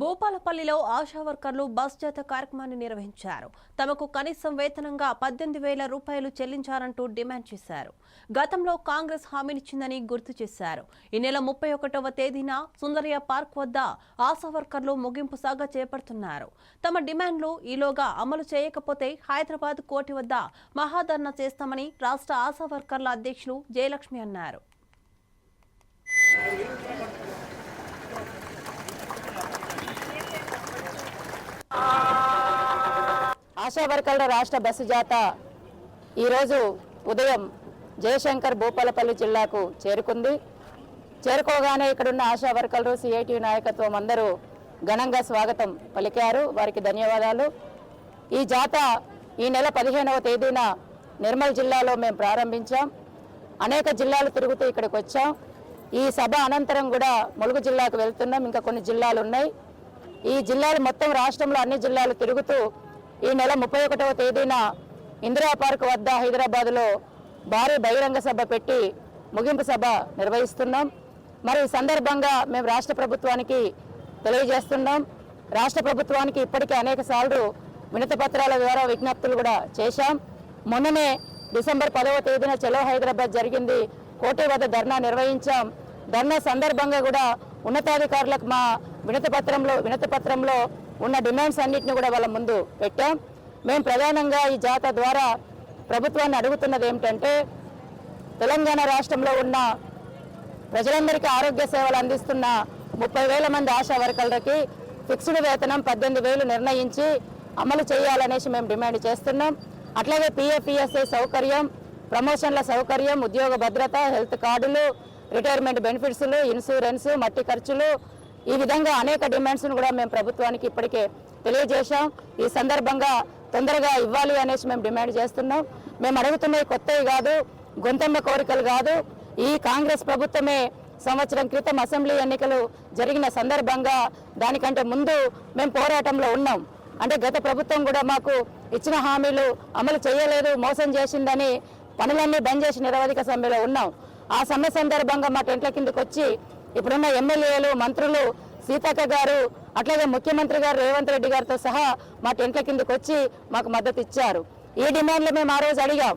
భూపాలపల్లిలో ఆశా వర్కర్లు బస్ జాత కార్యక్రమాన్ని నిర్వహించారు. తమకు కనీసం వేతనంగా పద్దెనిమిది వేల రూపాయలు చెల్లించాలంటూ డిమాండ్ చేశారు. గతంలో కాంగ్రెస్ హామీనిచ్చిందని గుర్తు చేశారు. ఈ నెల ముప్పై ఒకటవ తేదీన సుందరయ్య పార్క్ వద్ద ఆశా వర్కర్లు ముగింపు సాగా చేపడుతున్నారు. తమ డిమాండ్లు ఈలోగా అమలు చేయకపోతే హైదరాబాద్ కోర్టు వద్ద మహాధర్నా చేస్తామని రాష్ట్ర ఆశా వర్కర్ల అధ్యక్షులు జయలక్ష్మి అన్నారు. ఆశా వర్కర్ల రాష్ట్ర బస్సు జాత ఈరోజు ఉదయం జయశంకర్ భూపాలపల్లి జిల్లాకు చేరుకుంది. చేరుకోగానే ఇక్కడున్న ఆశా వర్కర్లు సిఐటి నాయకత్వం అందరూ ఘనంగా స్వాగతం పలికారు. వారికి ధన్యవాదాలు. ఈ జాత ఈ నెల పదిహేనవ తేదీన నిర్మల్ జిల్లాలో మేము ప్రారంభించాం. అనేక జిల్లాలు తిరుగుతూ ఇక్కడికి వచ్చాం. ఈ సభ అనంతరం కూడా ములుగు జిల్లాకు వెళ్తున్నాం. ఇంకా కొన్ని జిల్లాలు ఉన్నాయి. ఈ జిల్లాలు మొత్తం రాష్ట్రంలో అన్ని జిల్లాలు తిరుగుతూ ఈ నెల ముప్పై ఒకటవ తేదీన ఇందిరా పార్క్ వద్ద హైదరాబాద్లో భారీ బహిరంగ సభ పెట్టి ముగింపు సభ నిర్వహిస్తున్నాం. మరి ఈ సందర్భంగా మేము రాష్ట్ర ప్రభుత్వానికి తెలియజేస్తున్నాం. రాష్ట్ర ప్రభుత్వానికి ఇప్పటికే అనేక సార్లు వినతి పత్రాల ద్వారా విజ్ఞప్తులు కూడా చేశాం. మొన్ననే డిసెంబర్ పదవ తేదీన చలో హైదరాబాద్ జరిగింది. కోటి వద్ద ధర్నా నిర్వహించాం. ధర్నా సందర్భంగా కూడా ఉన్నతాధికారులకు మా వినతి పత్రంలో వినతి పత్రంలో ఉన్న డిమాండ్స్ అన్నింటిని కూడా వాళ్ళ ముందు పెట్టాం. మేము ప్రధానంగా ఈ జాత ద్వారా ప్రభుత్వాన్ని అడుగుతున్నది ఏమిటంటే తెలంగాణ రాష్ట్రంలో ఉన్న ప్రజలందరికీ ఆరోగ్య సేవలు అందిస్తున్న ముప్పై వేల మంది ఆశా వర్కర్లకి ఫిక్స్డ్ వేతనం పద్దెనిమిది వేలు నిర్ణయించి అమలు చేయాలనేసి మేము డిమాండ్ చేస్తున్నాం. అట్లాగే పిఎఫ్ఈఎస్ఐ సౌకర్యం ప్రమోషన్ల సౌకర్యం ఉద్యోగ భద్రత హెల్త్ కార్డులు రిటైర్మెంట్ బెనిఫిట్స్లు ఇన్సూరెన్స్ మట్టి ఖర్చులు ఈ విధంగా అనేక డిమాండ్స్ను కూడా మేము ప్రభుత్వానికి ఇప్పటికే తెలియజేశాం. ఈ సందర్భంగా తొందరగా ఇవ్వాలి అనేసి మేము డిమాండ్ చేస్తున్నాం. మేము అడుగుతున్నవి కొత్తవి కాదు గొంతమ్మ కోరికలు కాదు. ఈ కాంగ్రెస్ ప్రభుత్వమే సంవత్సరం క్రితం అసెంబ్లీ ఎన్నికలు జరిగిన సందర్భంగా దానికంటే ముందు మేము పోరాటంలో ఉన్నాం. అంటే గత ప్రభుత్వం కూడా మాకు ఇచ్చిన హామీలు అమలు చేయలేదు మోసం చేసిందని పనులన్నీ బంద్ చేసి నిరవధిక సమ్మెలో ఉన్నాం. ఆ సమ్మె సందర్భంగా మా టెంట్ల కిందకి వచ్చి ఇప్పుడున్న ఎమ్మెల్యేలు మంత్రులు సీతక్క గారు అట్లాగే ముఖ్యమంత్రి గారు రేవంత్ రెడ్డి గారితో సహా మా టెంట్ల కిందకి వచ్చి మాకు మద్దతు ఇచ్చారు. ఈ డిమాండ్లు మేము ఆ రోజు అడిగాం.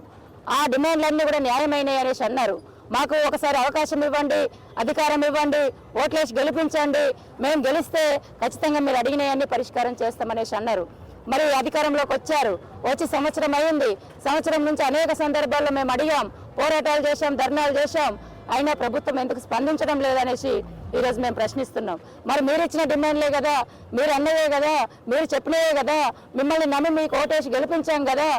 ఆ డిమాండ్లన్నీ కూడా న్యాయమైనవి అనేసి అన్నారు. మాకు ఒకసారి అవకాశం ఇవ్వండి అధికారం ఇవ్వండి ఓట్లేసి గెలిపించండి మేము గెలిస్తే ఖచ్చితంగా మీరు అడిగినవన్నీ పరిష్కారం చేస్తామనేసి అన్నారు. మరి అధికారంలోకి వచ్చారు. వచ్చి సంవత్సరం అయింది. సంవత్సరం నుంచి అనేక సందర్భాల్లో మేము అడిగాం. పోరాటాలు చేశాం ధర్నాలు చేశాం. అయినా ప్రభుత్వం ఎందుకు స్పందించడం లేదనేసి ఈరోజు మేము ప్రశ్నిస్తున్నాం. మరి మీరు ఇచ్చిన డిమాండ్లే కదా మీరు అన్నవే కదా మీరు చెప్పినవే కదా మిమ్మల్ని నమ్మి మీకు ఓటేసి గెలిపించాం కదా.